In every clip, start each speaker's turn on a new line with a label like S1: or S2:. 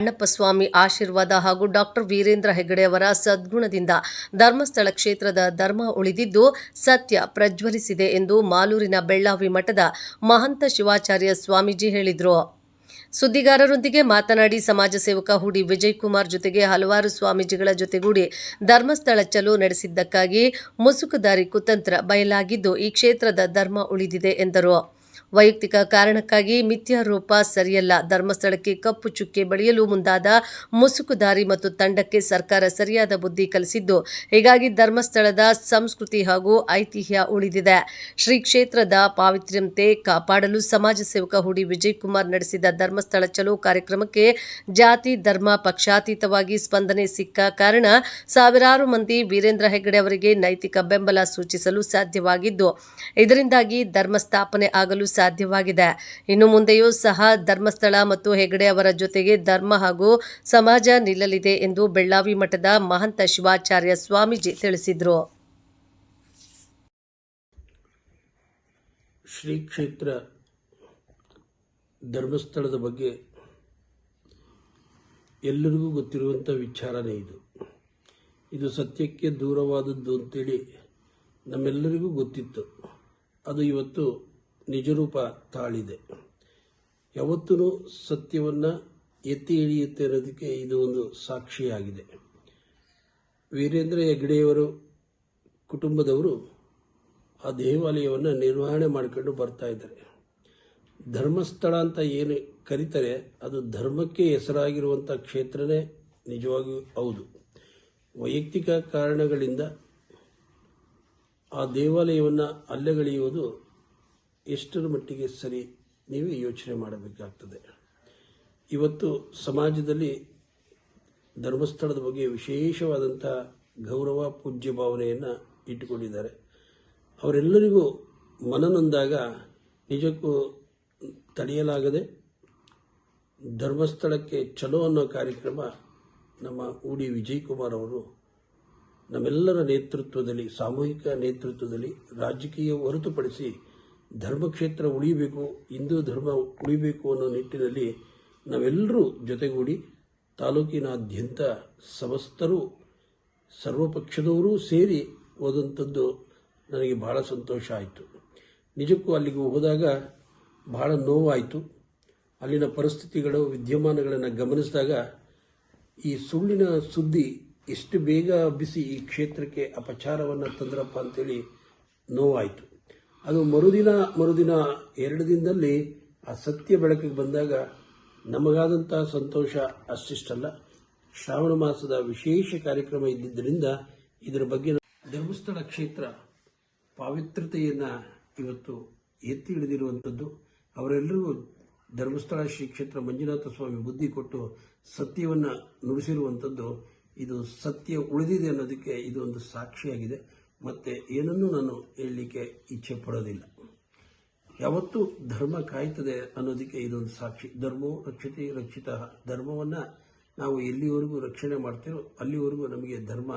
S1: ಅಣ್ಣಪ್ಪ ಸ್ವಾಮಿ ಆಶೀರ್ವಾದ ಹಾಗೂ ಡಾಕ್ಟರ್ ವೀರೇಂದ್ರ ಹೆಗ್ಗಡೆ ಅವರ ಸದ್ಗುಣದಿಂದ ಧರ್ಮಸ್ಥಳ ಕ್ಷೇತ್ರದ ಧರ್ಮ ಉಳಿದಿದ್ದು, ಸತ್ಯ ಪ್ರಜ್ವಲಿಸಿದೆ ಎಂದು ಮಾಲೂರಿನ ಬೆಳ್ಳಾವಿ ಮಠದ ಮಹಂತ ಶಿವಾಚಾರ್ಯ ಸ್ವಾಮೀಜಿ ಹೇಳಿದರು. ಸುದ್ದಿಗಾರರೊಂದಿಗೆ ಮಾತನಾಡಿ, ಸಮಾಜ ಸೇವಕ ಹುಡಿ ವಿಜಯ್ ಕುಮಾರ್ ಜೊತೆಗೆ ಹಲವಾರು ಸ್ವಾಮೀಜಿಗಳ ಜೊತೆಗೂಡಿ ಧರ್ಮಸ್ಥಳ ಚಲೋ ನಡೆಸಿದ್ದಕ್ಕಾಗಿ ಮುಸುಕುದಾರಿ ಕುತಂತ್ರ ಬಯಲಾಗಿದ್ದು, ಈ ಕ್ಷೇತ್ರದ ಧರ್ಮ ಉಳಿದಿದೆ ಎಂದರು. ವೈಯಕ್ತಿಕ ಕಾರಣಕ್ಕಾಗಿ ಮಿಥ್ಯಾರೋಪ ಸರಿಯಲ್ಲ. ಧರ್ಮಸ್ಥಳಕ್ಕೆ ಕಪ್ಪು ಚುಕ್ಕೆ ಬಳಿಯಲು ಮುಂದಾದ ಮುಸುಕುದಾರಿ ಮತ್ತು ತಂಡಕ್ಕೆ ಸರ್ಕಾರ ಸರಿಯಾದ ಬುದ್ಧಿ ಕಲಿಸಿದ್ದು, ಹೀಗಾಗಿ ಧರ್ಮಸ್ಥಳದ ಸಂಸ್ಕೃತಿ ಹಾಗೂ ಐತಿಹ್ಯ ಉಳಿದಿದೆ. ಶ್ರೀ ಕ್ಷೇತ್ರದ ಪಾವಿತ್ರ್ಯತೆ ಕಾಪಾಡಲು ಸಮಾಜ ಸೇವಕ ಹುಡಿ ವಿಜಯ್ ಕುಮಾರ್ ನಡೆಸಿದ ಧರ್ಮಸ್ಥಳ ಚಲೋ ಕಾರ್ಯಕ್ರಮಕ್ಕೆ ಜಾತಿ, ಧರ್ಮ, ಪಕ್ಷಾತೀತವಾಗಿ ಸ್ಪಂದನೆ ಸಿಕ್ಕ ಕಾರಣ ಸಾವಿರಾರು ಮಂದಿ ವೀರೇಂದ್ರ ಹೆಗ್ಗಡೆ ಅವರಿಗೆ ನೈತಿಕ ಬೆಂಬಲ ಸೂಚಿಸಲು ಸಾಧ್ಯವಾಗಿದ್ದು, ಇದರಿಂದಾಗಿ ಧರ್ಮ ಸ್ಥಾಪನೆ ಆಗಲು ಸಾಧ್ಯವಾಗಿದೆ. ಇನ್ನು ಮುಂದೆಯೂ ಸಹ ಧರ್ಮಸ್ಥಳ ಮತ್ತು ಹೆಗಡೆ ಅವರ ಜೊತೆಗೆ ಧರ್ಮ ಹಾಗೂ ಸಮಾಜ ನಿಲ್ಲಲಿದೆ ಎಂದು ಬೆಳ್ಳಾವಿ ಮಠದ ಮಹಂತ ಶಿವಾಚಾರ್ಯ ಸ್ವಾಮೀಜಿ ತಿಳಿಸಿದರು.
S2: ಶ್ರೀ ಕ್ಷೇತ್ರ ಧರ್ಮಸ್ಥಳದ ಬಗ್ಗೆ ಎಲ್ಲರಿಗೂ ಗೊತ್ತಿರುವಂಥ ವಿಚಾರನೇ ಇದು. ಇದು ಸತ್ಯಕ್ಕೆ ದೂರವಾದದ್ದು ಅಂತೇಳಿ ನಮ್ಮೆಲ್ಲರಿಗೂ ಗೊತ್ತಿತ್ತು. ಅದು ಇವತ್ತು ನಿಜರೂಪ ತಾಳಿದೆ. ಯಾವತ್ತೂ ಸತ್ಯವನ್ನು ಎತ್ತಿ ಹಿಡಿಯುತ್ತೆ ಅನ್ನೋದಕ್ಕೆ ಇದು ಒಂದು ಸಾಕ್ಷಿಯಾಗಿದೆ. ವೀರೇಂದ್ರ ಹೆಗ್ಡೆಯವರು ಕುಟುಂಬದವರು ಆ ದೇವಾಲಯವನ್ನು ನಿರ್ವಹಣೆ ಮಾಡಿಕೊಂಡು ಬರ್ತಾ ಇದ್ದಾರೆ. ಧರ್ಮಸ್ಥಳ ಅಂತ ಏನು ಕರೀತಾರೆ, ಅದು ಧರ್ಮಕ್ಕೆ ಹೆಸರಾಗಿರುವಂಥ ಕ್ಷೇತ್ರನೇ ನಿಜವಾಗಿಯೂ ಹೌದು. ವೈಯಕ್ತಿಕ ಕಾರಣಗಳಿಂದ ಆ ದೇವಾಲಯವನ್ನು ಅಲ್ಲೆಗಳೆಯುವುದು ಎಷ್ಟರ ಮಟ್ಟಿಗೆ ಸರಿ ನೀವೇ ಯೋಚನೆ ಮಾಡಬೇಕಾಗ್ತದೆ. ಇವತ್ತು ಸಮಾಜದಲ್ಲಿ ಧರ್ಮಸ್ಥಳದ ಬಗ್ಗೆ ವಿಶೇಷವಾದಂಥ ಗೌರವ, ಪೂಜ್ಯ ಭಾವನೆಯನ್ನು ಇಟ್ಟುಕೊಂಡಿದ್ದಾರೆ. ಅವರೆಲ್ಲರಿಗೂ ಮನನೊಂದಾಗ ನಿಜಕ್ಕೂ ತಡೆಯಲಾಗದೆ ಧರ್ಮಸ್ಥಳಕ್ಕೆ ಚಲೋ ಅನ್ನೋ ಕಾರ್ಯಕ್ರಮ ನಮ್ಮ ಉಡಿ ವಿಜಯ್ ಕುಮಾರ್ ಅವರು ನಮ್ಮೆಲ್ಲರ ನೇತೃತ್ವದಲ್ಲಿ, ಸಾಮೂಹಿಕ ನೇತೃತ್ವದಲ್ಲಿ ರಾಜಕೀಯ ಹೊರತುಪಡಿಸಿ ಧರ್ಮಕ್ಷೇತ್ರ ಉಳಿಬೇಕು ಹಿಂದೂ ಧರ್ಮ ಉಳಿಬೇಕು ಅನ್ನೋ ನಿಟ್ಟಿನಲ್ಲಿ ನಾವೆಲ್ಲರೂ ಜೊತೆಗೂಡಿ ತಾಲೂಕಿನಾದ್ಯಂತ ಸಮಸ್ತರು, ಸರ್ವಪಕ್ಷದವರೂ ಸೇರಿ ಹೋದಂಥದ್ದು ನನಗೆ ಬಹಳ ಸಂತೋಷ ಆಯಿತು. ನಿಜಕ್ಕೂ ಅಲ್ಲಿಗೆ ಹೋದಾಗ ಬಹಳ ನೋವಾಯಿತು. ಅಲ್ಲಿನ ಪರಿಸ್ಥಿತಿಗಳು, ವಿದ್ಯಮಾನಗಳನ್ನು ಗಮನಿಸಿದಾಗ ಈ ಸುಳ್ಳಿನ ಸುದ್ದಿ ಎಷ್ಟು ಬೇಗ ಬಿಸಿ ಈ ಕ್ಷೇತ್ರಕ್ಕೆ ಅಪಚಾರವನ್ನು ತಂದ್ರಪ್ಪ ಅಂತೇಳಿ ನೋವಾಯಿತು. ಅದು ಮರುದಿನ ಮರುದಿನ ಎರಡು ದಿನದಲ್ಲಿ ಆ ಸತ್ಯ ಬೆಳಕಿಗೆ ಬಂದಾಗ ನಮಗಾದಂಥ ಸಂತೋಷ ಅಷ್ಟಿಷ್ಟಲ್ಲ. ಶ್ರಾವಣ ಮಾಸದ ವಿಶೇಷ ಕಾರ್ಯಕ್ರಮ ಇದ್ದಿದ್ದರಿಂದ ಇದರ ಬಗ್ಗೆ ಧರ್ಮಸ್ಥಳ ಕ್ಷೇತ್ರ ಪಾವಿತ್ರತೆಯನ್ನು ಇವತ್ತು ಎತ್ತಿ ಹಿಡಿದಿರುವಂಥದ್ದು ಅವರೆಲ್ಲರಿಗೂ ಧರ್ಮಸ್ಥಳ ಶ್ರೀ ಕ್ಷೇತ್ರ ಮಂಜುನಾಥ ಸ್ವಾಮಿ ಬುದ್ಧಿ ಕೊಟ್ಟು ಸತ್ಯವನ್ನು ನುಡಿಸಿರುವಂಥದ್ದು ಇದು ಸತ್ಯ ಉಳಿದಿದೆ ಅನ್ನೋದಕ್ಕೆ ಇದು ಒಂದು ಸಾಕ್ಷಿಯಾಗಿದೆ. ಮತ್ತೆ ಏನನ್ನೂ ನಾನು ಹೇಳಲಿಕ್ಕೆ ಇಚ್ಛೆ ಪಡೋದಿಲ್ಲ. ಯಾವತ್ತೂ ಧರ್ಮ ಕಾಯ್ತದೆ ಅನ್ನೋದಕ್ಕೆ ಇದೊಂದು ಸಾಕ್ಷಿ. ಧರ್ಮವು ರಕ್ಷತೆ ರಕ್ಷಿತ. ಧರ್ಮವನ್ನು ನಾವು ಎಲ್ಲಿವರೆಗೂ ರಕ್ಷಣೆ ಮಾಡ್ತೀರೋ ಅಲ್ಲಿವರೆಗೂ ನಮಗೆ ಧರ್ಮ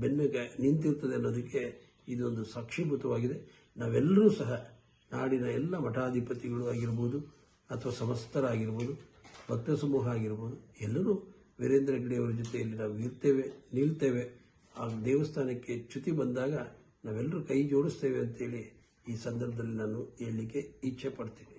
S2: ಬೆನ್ನಿಗೆ ನಿಂತಿರ್ತದೆ ಅನ್ನೋದಕ್ಕೆ ಇದೊಂದು ಸಾಕ್ಷೀಭೂತವಾಗಿದೆ. ನಾವೆಲ್ಲರೂ ಸಹ ನಾಡಿನ ಎಲ್ಲ ಮಠಾಧಿಪತಿಗಳು ಆಗಿರ್ಬೋದು ಅಥವಾ ಸಮಸ್ತರಾಗಿರ್ಬೋದು, ಭಕ್ತ ಸಮೂಹ ಆಗಿರ್ಬೋದು, ಎಲ್ಲರೂ ವೀರೇಂದ್ರ ಹೆಗ್ಡೆಯವರ ಜೊತೆಯಲ್ಲಿ ನಾವು ಇರ್ತೇವೆ, ನಿಲ್ತೇವೆ. ಆ ದೇವಸ್ಥಾನಕ್ಕೆ ಚ್ಯುತಿ ಬಂದಾಗ ನಾವೆಲ್ಲರೂ ಕೈ ಜೋಡಿಸ್ತೇವೆ ಅಂತೇಳಿ ಈ ಸಂದರ್ಭದಲ್ಲಿ ನಾನು ಹೇಳಲಿಕ್ಕೆ ಇಚ್ಛೆ ಪಡ್ತೀನಿ.